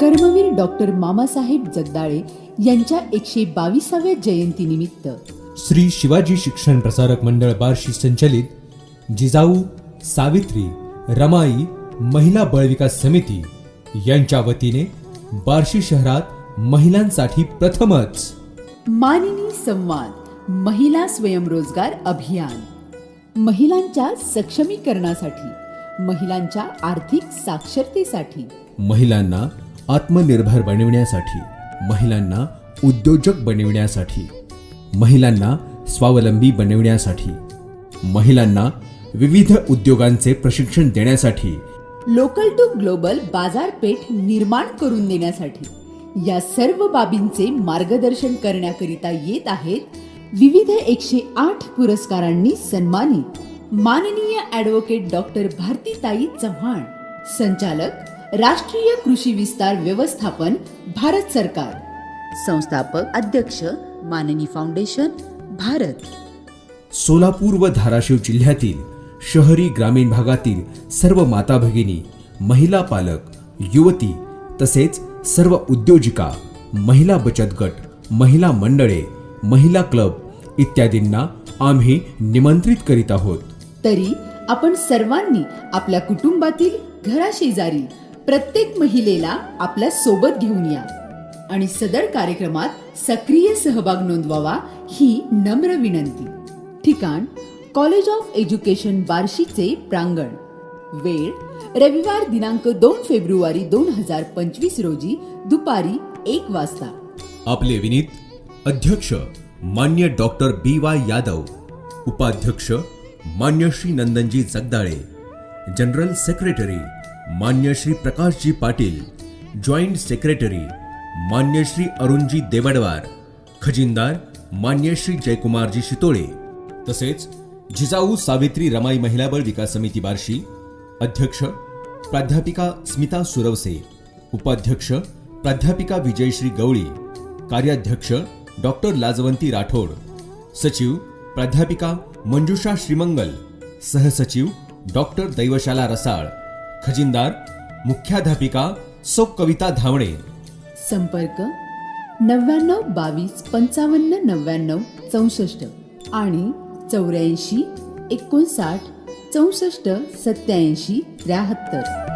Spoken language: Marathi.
कर्मवीर डॉक्टर मामासाहेब जगदाळे यांच्या एकशे बावीसाव्या जयंतीनिमित्त श्री शिवाजी शिक्षण प्रसारक मंडळ बार्शी संचलित जिजाऊ सावित्री रमाई महिला बळविकास समिती यांच्या वतीने बार्शी शहरात महिलांसाठी प्रथमच. मानिनी संवाद महिला स्वयंरोजगार अभियान. महिलांच्या सक्षमीकरणासाठी महिलांच्या आर्थिक साक्षरतेसाठी. महिलांना आत्मनिर्भर बनविण्यासाठी महिलांना उद्योजक बनविण्यासाठी महिलांना स्वावलंबी बनविण्यासाठी महिलांना विविध उद्योगांचे प्रशिक्षण देण्यासाठी लोकल टू ग्लोबल बाजारपेठ निर्माण करून देण्यासाठी या सर्व बाबींचे मार्गदर्शन करण्याकरिता येत आहेत विविध एकशे आठ पुरस्कारांनी सन्मानित माननीय ॲडव्होकेट डॉक्टर भारतीताई चव्हाण संचालक राष्ट्रीय कृषी विस्तार व्यवस्थापन भारत सरकार. संस्थापक अध्यक्ष माननी फाउंडेशन भारत. सोलापूर व धाराशिव जिल्ह्यातील शहरी ग्रामीण भागातील सर्व माता भगिनी महिला पालक युवती तसेच सर्व उद्योजिका महिला बचत गट महिला मंडळे महिला क्लब इत्यादींना आम्ही निमंत्रित करीत आहोत. तरी आपण सर्वांनी आपल्या कुटुंबातील घराशेजारी प्रत्येक महिलेला आपल्यासोबत घेऊन या. आणि सदर कार्यक्रमात सक्रिय सहभाग नोंदवावा ही नम्र विनंती. ठिकाण कॉलेज ऑफ एज्युकेशन बार्शीचे प्रांगण. वेळ रविवार दिनांक दोन फेब्रुवारी दोन हजार पंचवीस रोजी दुपारी एक वाजता. आपले विनीत अध्यक्ष मान्य डॉक्टर बी वाय यादव उपाध्यक्ष मान्य श्री नंदनजी जगदाळे जनरल सेक्रेटरी मान्य श्री प्रकाशजी पाटील जॉईंट सेक्रेटरी मान्य श्री अरुणजी देवडवार खजिनदार मान्य श्री जयकुमारजी शितोळे तसेच जिजाऊ सावित्री रमाई महिला बळ विकास समिती बार्शी अध्यक्ष प्राध्यापिका स्मिता सुरवसे उपाध्यक्ष प्राध्यापिका विजयश्री गवळी कार्याध्यक्ष डॉक्टर लाजवंती राठोड सचिव प्राध्यापिका मंजुषा श्रीमंगल सहसचिव डॉक्टर दैवशाला रसाळ खजिनदार मुख्याध्यापिका सौ कविता धावणे. संपर्क नव्याण्णव बावीस पंचावन्न नव्याण्णव चौसष्ट आणि चौऱ्याऐंशी एकोणसाठ चौसष्ट सत्याऐंशी त्र्याहत्तर.